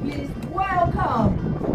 Please welcome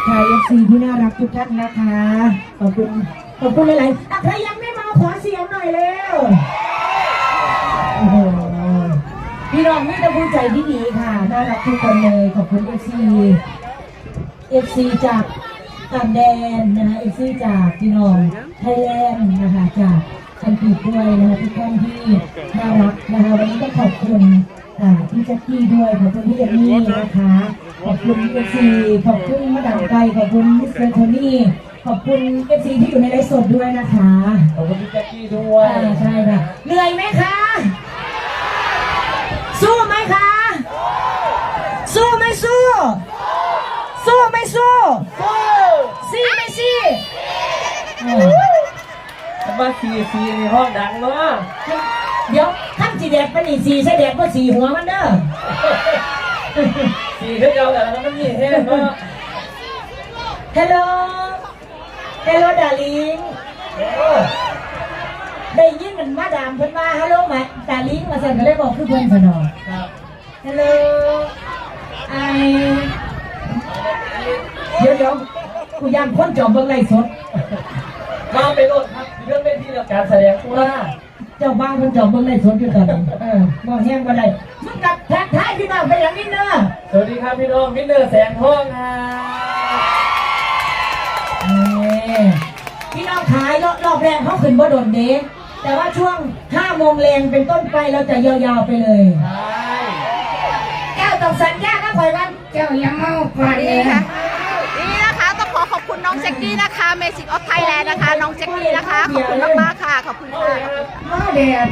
กทายเอฟซีที่น่ารักทุกท่านนะคะ ขอบคุณ ขอบคุณหลายๆอะใครยังไม่มาขอเสียงหน่อยเร็วโอ้โหพี่น้องนี่จะภูมิใจที่ดีค่ะน่ารักทุกคนเลยขอบคุณเอฟซีเอฟซีจากต่างแดนนะคะเอฟซีจากพี่น้องไทยแลนด์นะคะจากคันปีด้วยนะคะทุกท่านที่น่ารักนะคะวันนี้ก็ขอบคุณพี่แจ็คกี้ด้วยขอบคุณพี่เอมี่นะคะ ขอบคุณเอฟซีขอบคุณมาดามไก่ขอบคุณมิสเตอร์โทนี่ขอบคุณเอฟซีที่อยู่ในไลฟ์สดด้วยนะคะขอบคุณพี่แจ็คกี้ด้วยอ่าใช่ค่ะเหนื่อยไหมคะ สู้ไหมคะ สู้ไม่สู้ สู้ไม่สู้ซีไม่ซีเออมาซีซีในห้องดังเนาะเดี๋ยวขั้นสีแดกเป็นอีกสีใช่แดกก็สีหัวมันเด้อ ซีเท่าเก่าแต่แล้วมันมีแห้งเนาะฮัลโหลฮัลโหลดาริงโอ้ได้ยินมันมาดามเพิ่นว่าฮัลโหลมาดาริงมาสั่นก็เลยบอกคือเพิ่นสนองครับฮัลโหลไอเดี๋ยวเดี๋ยวกูย่างคนจอบเบิ่งไล่สดมาไปโลดครับเรื่องเป็นที่เดียวการแสดงตัว เจ้าบ้านคนจอบเบิ่งไล่สดอยู่ตอนนี้เออบ่แห้งบ่ได้มึงกลับแท็กท้ายพี่น้องไปอย่างนี้เด้อสวัสดีครับพี่น้องมิสเตอร์แสงทองครับนี่พี่น้องขายรอบรอบแรกเขาขึ้นบ่โดนเด้แต่ว่าช่วง5โมงแรงเป็นต้นไปเราจะยาวๆไปเลยใช่แก้วต้องสัญญาก็คอยวันแก้วอยังเมาก่อนนี่เลยค่ะนี่นะคะต้อง น้องแจ็คกี้นะคะ Magic of Thailand นะคะ น้องแจ็คกี้นะคะ ขอบคุณมากๆค่ะ ขอบคุณค่ะเลยครับมาแดด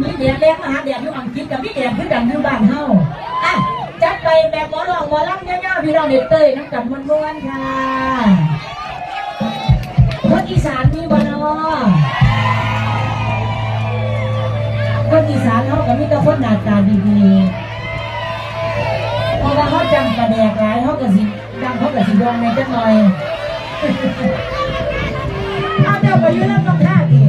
มีแดดแรงมาหาแดดอยู่อังกฤษกับมีแดดขึ้นดังอยู่บ้านเฮาอะจัดไปแบบหมอลองหมอลำย่าๆพี่น้องเด็กเตยน้ำกันม้วนๆค่ะคนอีสานมีบ่เนาะคนอีสานเขาก็มีแต่คนหน้าตาดีๆเพราะว่าเขาจำกระแดกหลายเขาก็สิ ดังเขาก็สิดวงในจังหน่อย เอาเดี๋ยวไปยืนแล้วต้องท่าดี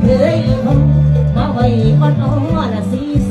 เอ้ยมาไว้อ่อนอ่อนสี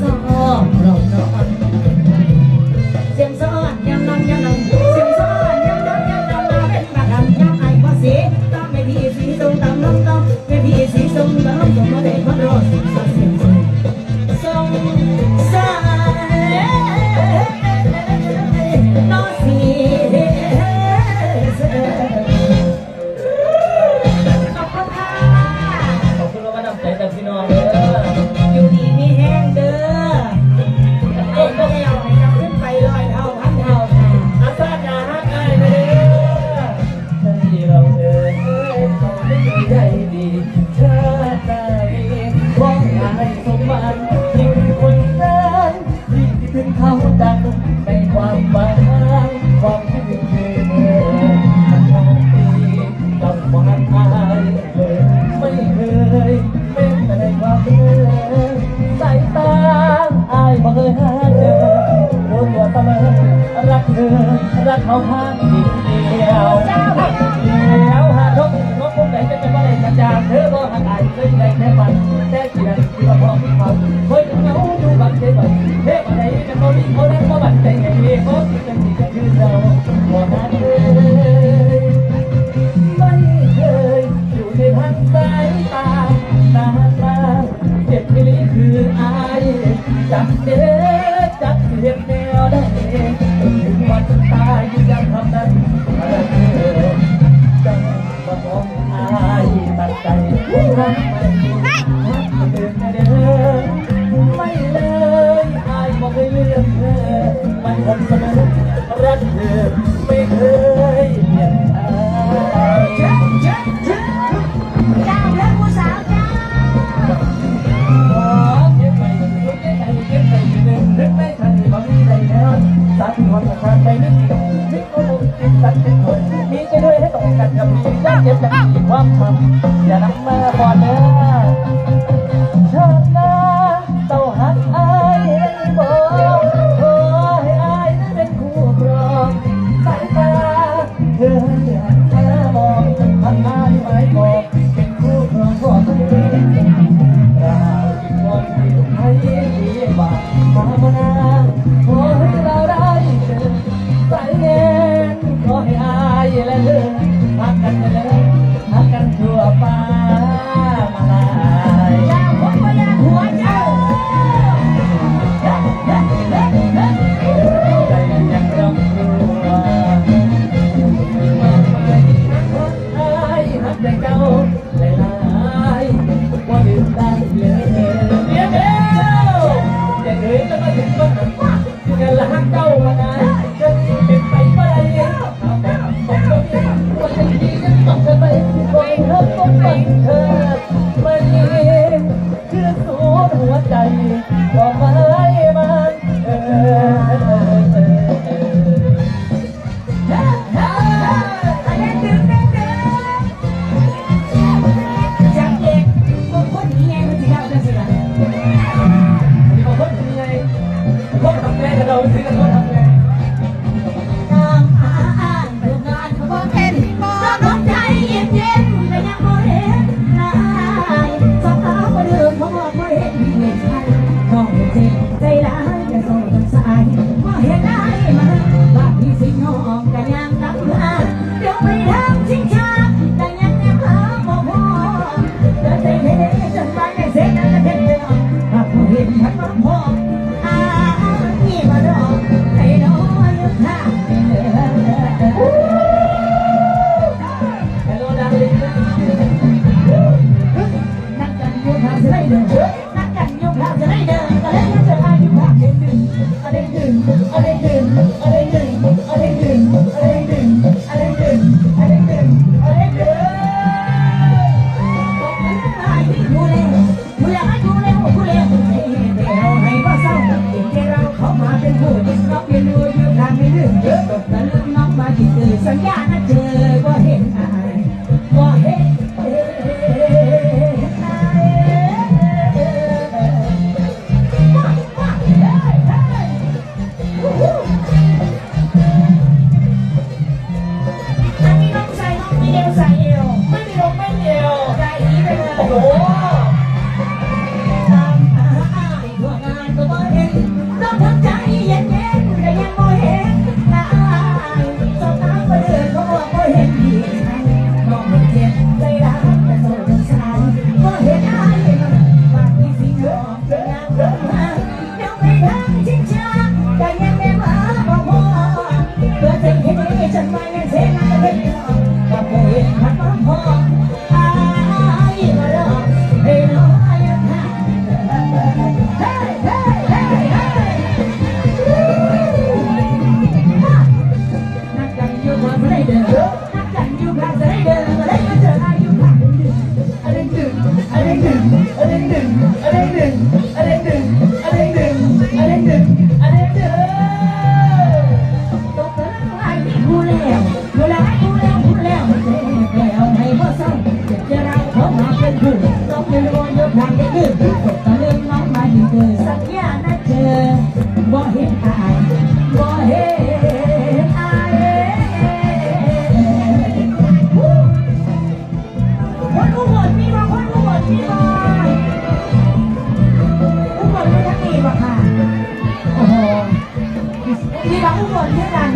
สองคนด้วยกัน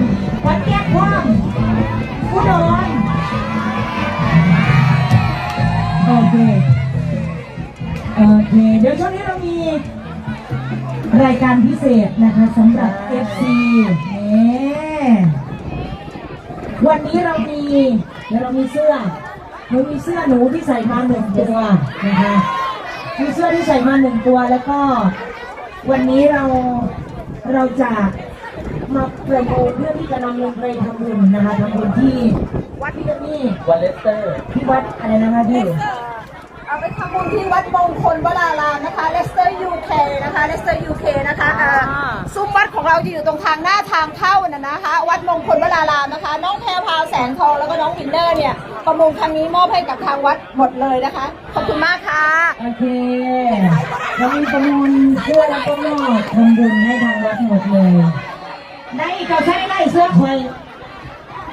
วัดแก้ความอุดรโอเคโอเค เดี๋ยวช่วงนี้เรามีรายการพิเศษนะคะสำหรับ FC นี่วันนี้เรามีเดี๋ยวเรามีเสื้อหนูมีเสื้อหนูที่ใส่มาหนึ่งตัวนะคะมีเสื้อที่ใส่มาหนึ่งตัวแล้วก็ วันนี้เราเราจะ มาเกิดโอเพื่อที่จะนำเงินไปทำบุญนะคะทำบุญที่วัดที่นี่วันเลสเตอร์ที่วัดอะไรนะคะที่เอาไปทำบุญที่วัดมงคลวรารามนะคะเลสเตอร์ยูเคนะคะเลสเตอร์ยูเคนะคะอ่าซุ้มวัดของเราจะอยู่ตรงทางหน้าทางเข้าน่ะนะคะ วัดมงคลวรารามนะคะ น้องแพรพาวแสงทองแล้วก็น้องวินเดอร์เนี่ยประมูลครั้งนี้มอบให้กับทางวัดหมดเลยนะคะ ขอบคุณมากค่ะโอเคเรามีประมูลเพื่อแล้วก็มอบทำบุญให้ทางวัดหมดเลย ได้ก็ใช้ได้เสื้อคอย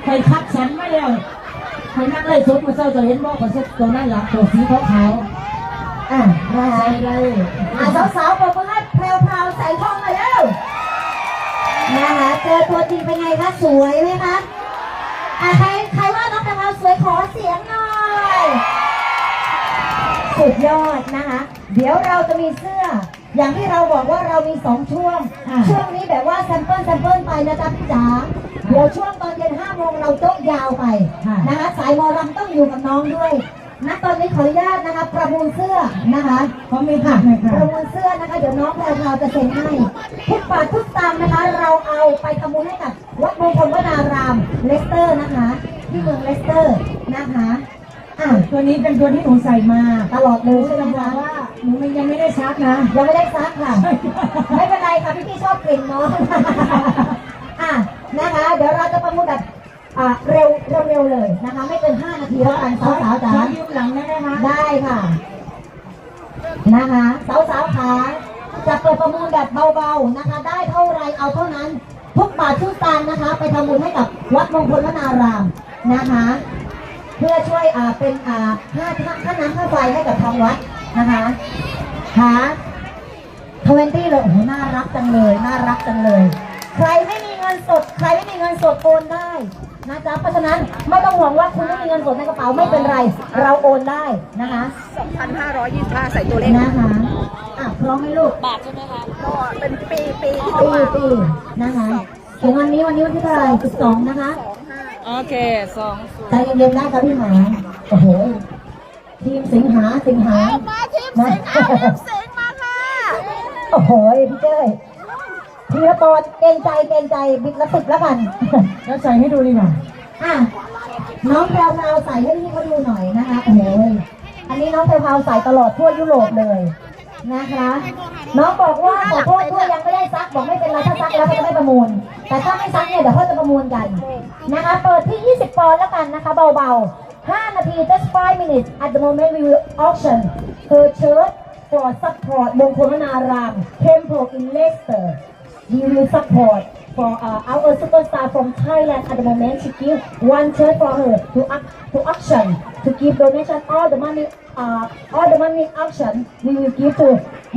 คอยคัดสรรมาแล้วคอยนั่งไล่ซุปมาเจ้าจะเห็นบอกว่าเสื้อตัวนั้นหลักตัวสีขาวๆอะมาใส่เลยอะสาวๆบอกว่าให้แพรวๆใส่ทองมาแล้วนะคะเจอตัวจริงเป็นไงคะสวยไหมคะอะใครใครว่าน้องแพรวๆสวยขอเสียงหน่อยสุดยอดนะคะ เดี๋ยวเราจะมีเสื้อ อย่างที่เราบอกว่าเรามีสองช่วง อะช่วงนี้แบบว่าแซมเปิลแซมเปิลไปนะจ๊ะพี่จ๋าเดี๋ยวช่วงตอนเย็นห้าโมงเราโต๊ะยาวไปค่ะ นะคะสายหมอลำต้องอยู่กับน้องด้วยณตอนนี้ขออนุญาตนะคะประมูลเสื้อนะคะ เขามีผักหน่อยค่ะประมูลเสื้อนะคะ เดี๋ยวน้องแพรวๆจะเซ็นให้ทุกบาททุกสตางค์นะคะ เราเอาไปทำบุญให้กับวัดมงคลวนารามเลสเตอร์นะคะ ที่เมืองเลสเตอร์นะคะอะตัวนี้เป็นตัวที่หนูใส่มาตลอดเลยใช่ไหมจะบอกคะว่า หนูมันยังไม่ได้ซักนะยังไม่ได้ซักค่ะ ไม่เป็นไรค่ะพี่พี่ชอบกลิ่นเนาะอะนะคะ เดี๋ยวเราจะประมูลแบบอะเร็วเร็วๆเลยนะคะ ไม่เกิน5นาทีแล้วกันสาวๆจ๋าขอยืมหลังได้ไหมคะได้ค่ะ นะคะสาวๆขาจะเปิดประมูลแบบเบาๆนะคะ ได้เท่าไรเอาเท่านั้น ทุกบาททุกสตางค์นะคะ ไปทำบุญให้กับวัดมงคลวนารามนะคะ เพื่อช่วยอ่าเป็นอ่าค่าค่าน้ำค่าไฟให้กับทางวัด นะคะค่ะทเวนตี้เลยโอ้โหน่ารักจังเลยน่ารักจังเลย ใครไม่มีเงินสด ใครไม่มีเงินสดโอนได้นะจ๊ะเพราะฉะนั้นไม่ต้องห่วงว่าคุณไม่มีเงินสดในกระเป๋าไม่เป็นไร เราโอนได้นะคะ2,525 ใส่ตัวเลขนะคะอะพร้อมไหมลูกบาทใช่ไหมคะก็เป็นปีปีที่ปีเขามาปีนะคะถึงวันนี้วันนี้วันที่เท่าไหร่12 นะคะ โอเคสอง ใจเย็นๆได้ครับพี่หมาโอ้โห ทีมสิงหาสิงหามาทีมเสียงอ้าวทีมเสียงมาค่ะโอ้โหพี่เจ้ยทีละปอนเกรงใจเกรงใจบิดละสิบแล้วกันแล้วใส่ให้ดูดีกว่าอะน้องแพรวพราวใส่ให้พี่เขาดูหน่อยนะคะโอ้โหอันนี้น้องแพรวพราวใส่ตลอดทั่วยุโรปเลยนะคะ น้องบอกว่าขอโทษด้วยยังไม่ได้ซักบอกไม่เป็นไรถ้าซักแล้วก็จะไม่ประมูล แต่ถ้าไม่ซักเนี่ยเดี๋ยวเขาจะประมูลกันนะคะ เปิดที่ 20 ปอนด์แล้วกันนะคะ เบาๆ 5 นาที just 5 minutes at the moment we will auction her shirt for support มงคลวนาราม Temple in Leicester we will support for uh, our superstar from Thailand at the moment to give one shirt for her to au- to auction to give donation all the money uh, all the money auction we will give to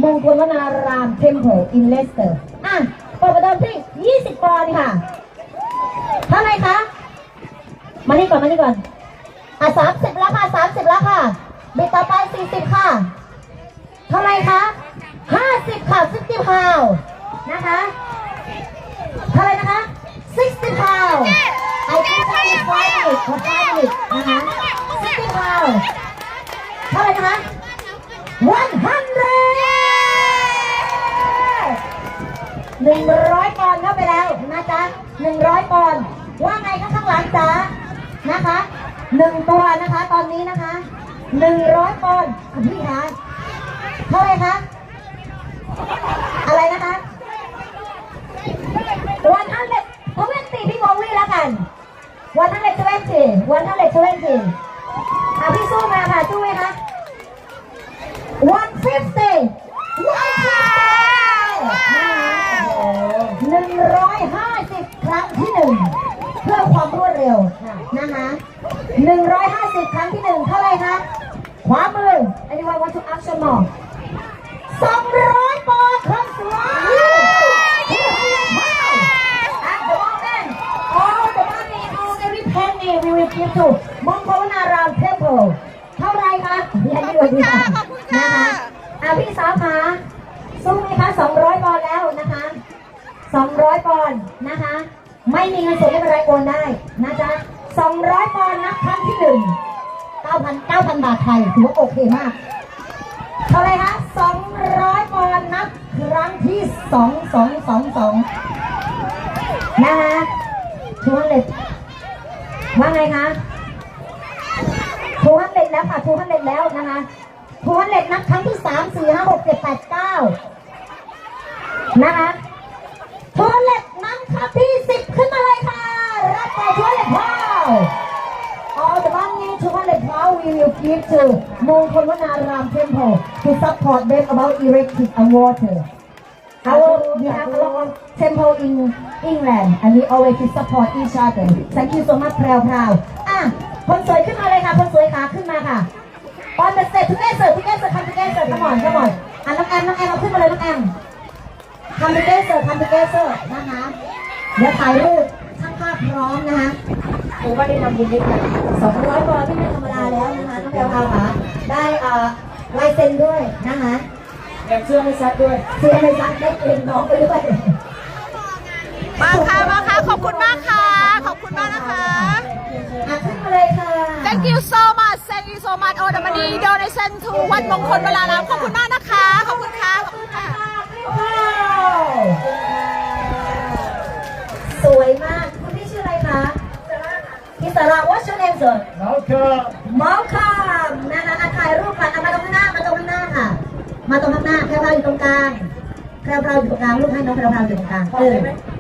มงคลวนาราม Temple in Leicester อะเปิดประเดิมที่ 20 ปอนด์ค่ะเท่าไหร่คะ มานี่ก่อน มานี่ก่อน อะสามสิบแล้วค่ะสามสิบแล้วค่ะบิดต่อไปสี่สิบค่ะเท่าไรคะห้าสิบค่ะซิกตี้พาวนะคะเท่าไรนะคะ60 pound I think that is five minutes for five minutes นะคะ60 pound เท่าไรนะคะ100หนึ่งร้อยปอนด์เข้าไปแล้วนะจ๊ะหนึ่งร้อยปอนด์ว่าไงคะข้างหลังจ๊ะนะคะ หนึ่งตัวนะคะ ตอนนี้นะคะหนึ่งร้อยปอนด์คุณพี่คะเท่าไหร่คะ อะไรนะคะวันอันเด็ดทเวนตีพี่โบวี่แล้วกันวันอันเด็ดทเวนตีวันอันเด็ดทเวนตีอะพี่สู้มาค่ะสู้ไหมคะวันฟิฟตี้วันฟิฟตี้หนึ่งร้อยห้าสิบครั้งที่หนึ่งเพื่อความรวดเร็วนะคะ หนึ่งร้อยห้าสิบครั้งที่หนึ่งเท่าไหร่คะขวามือ anyone want to action more สองร้อยปอนด์ครับสวย At the moment, all the money, all every penny we will give to มงคลนารามเทมเพลเท่าไรคะเรียนด้วยดีค่ะนะคะอะพี่สาวคะสู้ไหมคะ200ปอนด์แล้วนะคะ200ปอนด์นะคะ ไม่มีเงินสดไม่เป็นไรโอนได้นะจ๊ะ 200ปอนด์นับครั้งที่หนึ่ง9,000 9,000 บาทไทยถือว่าโอเคมาก เท่าไรคะ200ปอนด์นับครั้งที่สองสองสองสองนะคะทูฮันเล็ดว่าไงคะทูฮันเล็ดแล้วค่ะทูฮันเล็ดแล้วนะคะทวนเหล็กนับครั้งที่สามสี่ห้าหกเจ็ดแปดเก้านะคะทวนเหล็กนับครั้งที่สิบขึ้นมาเลยค่ะ รับไปทวนเล็กพา All the money to one the power we will give to Mongkol Wanaram Temple to support them about electric and water. Our we have a lot of temple in England and we always support each other. Thank you so much แพรวพราวอะคนสวยขึ้นมาเลยค่ะ คนสวยขาขึ้นมาค่ะ On the stage together together come together come on come on อะน้องแอมน้องแอมเอาขึ้นมาเลยน้องแอม come together come together นะคะ เดี๋ยวถ่ายรูปช่างภาพพร้อมนะคะ ผมก็ได้นำบุญนิดค่ะสองร้อยบอลที่ไม่ธรรมดาแล้วนะคะน้องแพรวพราวค่ะได้เอ่อลายเซ็นด้วยนะคะแอบเสื้อไม่ซักด้วยเสื้อในซักได้เองน้องไปด้วยมาค่ะมาค่ะขอบคุณมากค่ะ ขอบคุณมากนะคะอะขึ้นมาเลยค่ะ Thank you so much Thank you so much all the money donation to วัดมงคลเวลารามขอบคุณมากนะคะ ขอบคุณค่ะ ขอบคุณค่ะว้าวสวยมาก คุณพี่ชื่ออะไรคะ พี่สาระ What's your name sir แล้วก็มอลคัมนะคะอะถ่ายรูปค่ะอะมาตรงข้างหน้ามาตรงข้างหน้าค่ะ มาตรงข้างหน้าแพรวพราวอยู่ตรงกลางแพรวพราวอยู่ตรงกลางรูปให้น้องแพรวพราวอยู่ตรงกลางเออ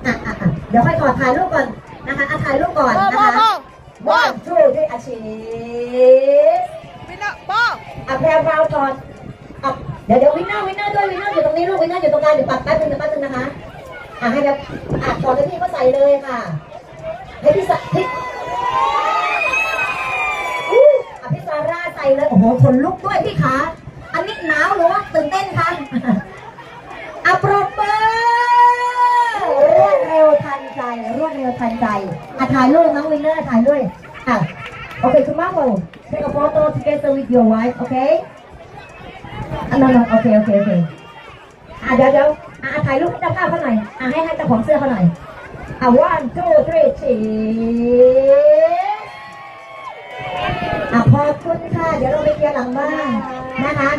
อะอะอะเดี๋ยวค่อยขอถ่ายรูปก่อนนะคะอะถ่ายรูปก่อนนะคะโบ้โบ้ one two three อาชีพวินเนอร์โบ้อะแพรวพราวก่อนอะเดี๋ยวเดี๋ยววินเนอร์วินเนอร์ด้วยวินเนอร์อยู่ตรงนี้ลูกวินเนอร์อยู่ตรงกลางเดี๋ยวปัดแป๊บนึงเดี๋ยวแป๊บนึงนะคะอะให้เดี๋ยวอะก่อนเลยพี่ก็ใส่เลยค่ะให้พี่ใส่พี่ อู้อภิสารา ใส่เลย โอ้โหขนลุกด้วยพี่ขาอันนี้หนาวหรือว่าตื่นเต้นคะอัปรบเบอร์รวดเร็วทันใจ รวดเร็วทันใจอะถ่ายรูปน้องวินเนอร์ถ่ายด้วยอะโอเคคุณมาโม take a photo together with your wife โอเคอะ no no โอเคโอเคโอเคอะเดี๋ยวเดี๋ยวอะถ่ายรูปให้เจ้าภาพเขาหน่อย อะให้ให้เจ้าของเสื้อเขาหน่อย อะ one two three cheers อะขอบคุณค่ะ เดี๋ยวเราไปเคลียร์หลังบ้านนะคะ